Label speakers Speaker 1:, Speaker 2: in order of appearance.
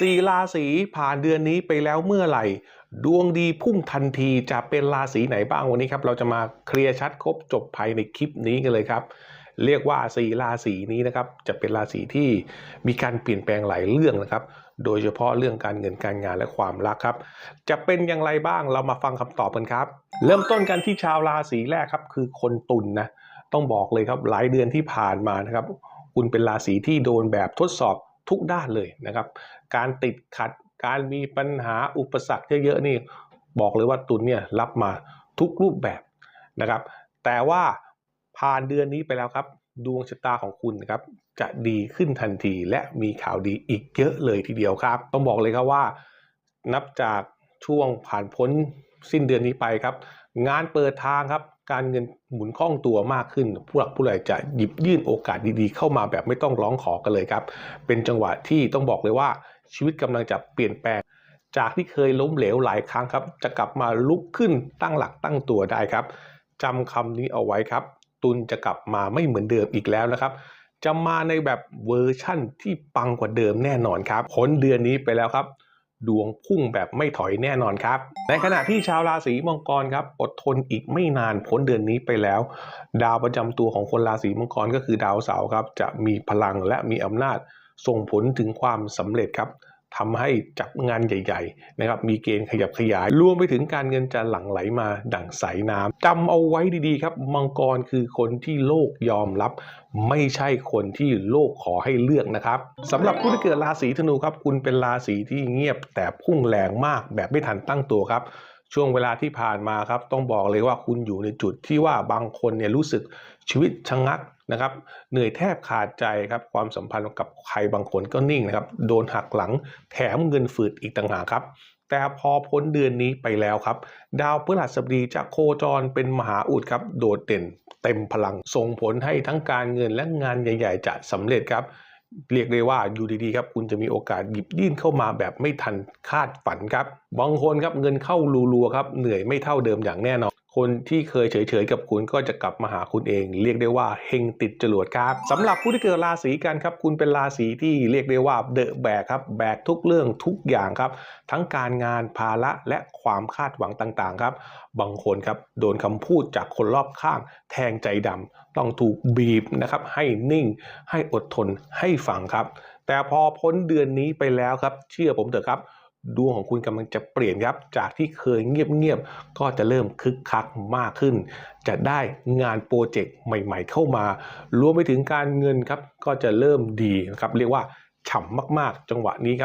Speaker 1: สี่ราศีผ่านเดือนนี้ไปแล้วเมื่อไหร่ ดวงดีพุ่งทันทีจะเป็นราศีไหนบ้างวันนี้ครับ เราจะมาเคลียร์ชัดครบจบภายในคลิปนี้กันเลยครับ เรียกว่าสี่ราศีนี้นะครับ จะเป็นราศีที่มีการเปลี่ยนแปลงหลายเรื่องนะครับ โดยเฉพาะเรื่องการเงินการงานและความรักครับ จะเป็นอย่างไรบ้างเรามาฟังคำตอบกันครับ เริ่มต้นกันที่ชาวราศีแรกครับ คือคนตุลนนะต้องบอกเลยครับหลายเดือนที่ผ่านมานะครับคุณเป็นราศีที่โดนแบบทดสอบ ทุกด้านเลยนะครับ การติดขัดการมีปัญหาอุปสรรคเยอะๆนี่บอกเลยว่าตุลเนี่ยรับมาทุกรูปแบบนะครับ แต่ว่าผ่านเดือนนี้ไปแล้วครับ ดวงชะตาของคุณนะครับจะดีขึ้นทันทีและมีข่าวดีอีกเยอะเลยทีเดียวครับ ต้องบอกเลยครับว่า นับจากช่วงผ่านพ้น สิ้นเดือนนี้ไปครับ งานเปิดทางครับ การเงินหมุนคล่องตัวมากขึ้น ผู้หลักผู้ใหญ่จะหยิบยื่นโอกาสดีๆ เข้ามาแบบไม่ต้องร้องขอกันเลยครับ เป็นจังหวะที่ต้องบอกเลยว่าชีวิตกำลังจะเปลี่ยนแปลงจากที่เคยล้มเหลวหลายครั้งครับ จะกลับมาลุกขึ้นตั้งหลักตั้งตัวได้ครับจำคำนี้เอาไว้ครับ ตุนจะกลับมาไม่เหมือนเดิมอีกแล้วนะครับ จะมาในแบบเวอร์ชั่นที่ปังกว่าเดิมแน่นอนครับพ้นเดือนนี้ไปแล้วครับ ดวงพุ่งแบบไม่ถอยแน่นอนครับ ในขณะที่ชาวราศีมังกรครับอดทนอีกไม่นานพ้นเดือนนี้ไปแล้ว ดาวประจำตัวของคนราศีมังกรก็คือดาวเสาร์ครับ จะมีพลังและมีอำนาจส่งผลถึงความสำเร็จครับ ทำให้จับงานใหญ่ๆนะครับมีเกณฑ์ขยับขยาย รวมไปถึงการเงินจะหลั่งไหลมาดั่งสายน้ำจำเอาไว้ดีๆครับ มังกรคือคนที่โลกยอมรับ ไม่ใช่คนที่โลกขอให้เลือกนะครับสำหรับผู้ที่เกิดราศีธนูครับ คุณเป็นราศีที่เงียบแต่พุ่งแรงมากแบบไม่ทันตั้งตัวครับ ช่วงเวลาที่ผ่านมาครับ ต้องบอกเลยว่าคุณอยู่ในจุดที่ว่าบางคนเนี่ยรู้สึกชีวิตชะงักนะครับ เหนื่อยแทบขาดใจครับ ความสัมพันธ์กับใครบางคนก็นิ่งนะครับ โดนหักหลังแถมเงินฝืดอีกต่างหากครับ แต่พอพ้นเดือนนี้ไปแล้วครับ ดาวพฤหัสบดีจะโคจรเป็นมหาอุดครับ โดดเด่น เต็มพลังส่งผลให้ทั้งการเงินและงานใหญ่ ๆ จะสำเร็จครับ เรียกได้ว่าอยู่ดีๆครับคุณจะมีโอกาสหยิบยื่นเข้ามาแบบไม่ทันคาดฝันครับบางคนครับเงินเข้ารัวๆครับเหนื่อยไม่เท่าเดิมอย่างแน่นอน คนที่เคยเฉยๆกับคุณก็จะกลับมาหาคุณเอง เรียกได้ว่าเฮงติดจรวดครับสำหรับผู้ที่เกิดราศีกันครับ คุณเป็นราศีที่เรียกได้ว่าเดอะแบกครับแบกทุกเรื่องทุกอย่างครับ ทั้งการงานภาระและความคาดหวังต่างๆครับ บางคนครับโดนคำพูดจากคนรอบข้าง แทงใจดำต้องถูกบีบนะครับ ให้นิ่ง ให้อดทนให้ฟังครับ แต่พอพ้นเดือนนี้ไปแล้วครับ เชื่อผมเถอะครับ ดวงของคุณกำลังจะเปลี่ยนครับ จากที่เคยเงียบๆ ก็จะเริ่มคึกคักมากขึ้น จะได้งานโปรเจกต์ใหม่ๆเข้ามา รวมไปถึงการเงินครับ ก็จะเริ่มดีนะครับ เรียกว่าฉ่ำมากๆ จังหวะนี้ครับ